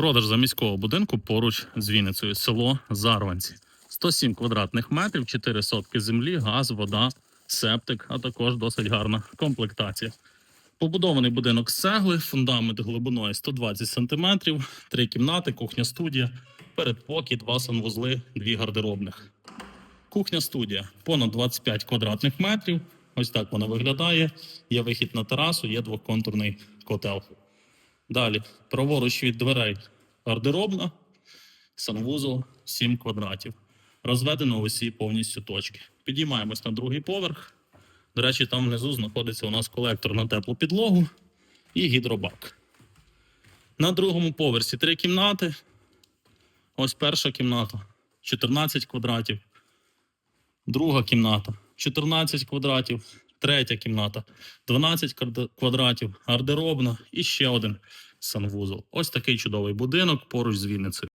Продаж заміського будинку поруч з Вінницею, село Зарванці. 107 квадратних метрів, 4 сотки землі, газ, вода, септик, а також досить гарна комплектація. Побудований будинок з цегли, фундамент глибиною 120 см, три кімнати, кухня студія, передпокій, два санвузли, дві гардеробних. Кухня студія понад 25 квадратних метрів. Ось так вона виглядає. Є вихід на терасу, є двоконтурний котел. Далі, праворуч від дверей гардеробна, санвузол 7 квадратів. Розведено усі повністю точки. Підіймаємось на другий поверх. До речі, там внизу знаходиться у нас колектор на теплу підлогу і гідробак. На другому поверсі три кімнати. Ось перша кімната 14 квадратів. Друга кімната 14 квадратів. Третя кімната 12 квадратів, гардеробна і ще один санвузол. Ось такий чудовий будинок поруч з Вінницею.